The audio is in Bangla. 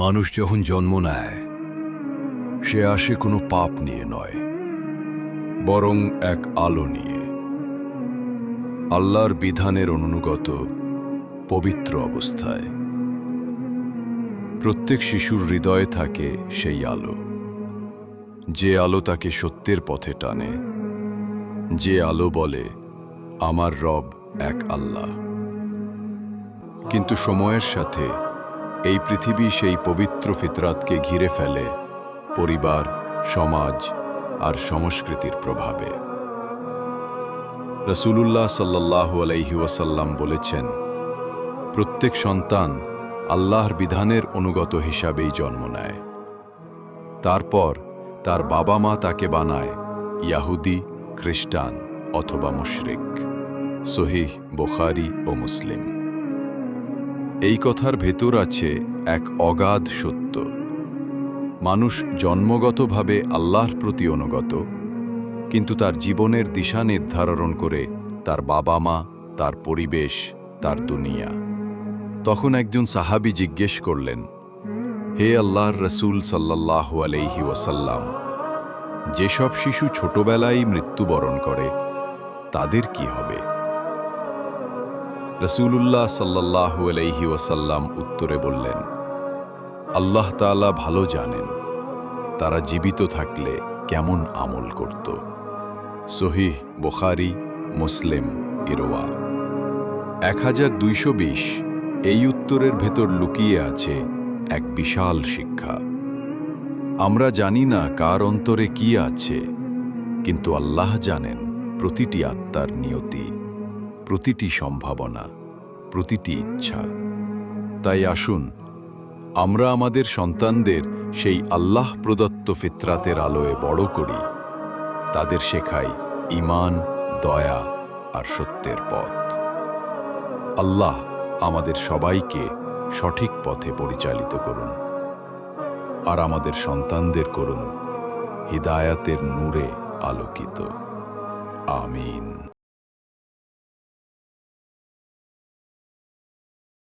মানুষ যখন জন্ম নেয়, সে আসে কোনো পাপ নিয়ে নয়, বরং এক আলো নিয়ে। আল্লাহর বিধানের অনুগত, পবিত্র অবস্থায়। প্রত্যেক শিশুর হৃদয়ে থাকে সেই আলো। যে আলো তাকে সত্যের পথে টানে, যে আলো বলে, আমার রব এক আল্লাহ। কিন্তু সময়ের সাথে এই পৃথিবী সেই পবিত্র ফিতরাতকে ঘিরে ফেলে পরিবার, সমাজ আর সংস্কৃতির প্রভাবে। রসুলুল্লাহ সাল্লাহ আলাইহি ওয়াসাল্লাম বলেছেন, প্রত্যেক সন্তান আল্লাহর বিধানের অনুগত হিসাবেই জন্ম নেয়। তারপর তার বাবা মা তাকে বানায় ইয়াহুদি, খ্রিস্টান অথবা মুশরিক। সহিহ বোখারি ও মুসলিম। এই কথার ভেতর আছে এক অগাধ সত্য। মানুষ জন্মগতভাবে আল্লাহর প্রতি অনুগত, কিন্তু তার জীবনের দিশা নির্ধারণ করে তার বাবা মা তার পরিবেশ, তার দুনিয়া। তখন একজন সাহাবি জিজ্ঞেস করলেন, হে আল্লাহর রসুল সাল্লাহ আলাইহি ওয়াসাল্লাম, যেসব শিশু ছোটবেলায় মৃত্যুবরণ করে, তাদের কি হবে? রসুলুল্লাহ সাল্লাহ আলাইহি ওয়াসাল্লাম উত্তরে বললেন, আল্লাহ তাআলা ভালো জানেন, তারা জীবিত থাকলে কেমন আমল করত। সহিহ বোখারি, মুসলিম ইরোয়া এক হাজার দুইশো বিশ এই উত্তরের ভেতর লুকিয়ে আছে এক বিশাল শিক্ষা। আমরা জানি না কার অন্তরে কি আছে, কিন্তু আল্লাহ জানেন প্রতিটি আত্মার নিয়তি। প্রতিটি সম্ভাবনা, প্রতিটি ইচ্ছা। তাই আসুন, আমরা আমাদের সন্তানদের সেই আল্লাহ প্রদত্ত ফিতরাতের আলোয় বড় করি। তাদের শেখাই ইমান দয়া আর সত্যের পথ। আল্লাহ আমাদের সবাইকে সঠিক পথে পরিচালিত করুন। আর আমাদের সন্তানদের করুন, হিদায়াতের নূরে আলোকিত। আমিন।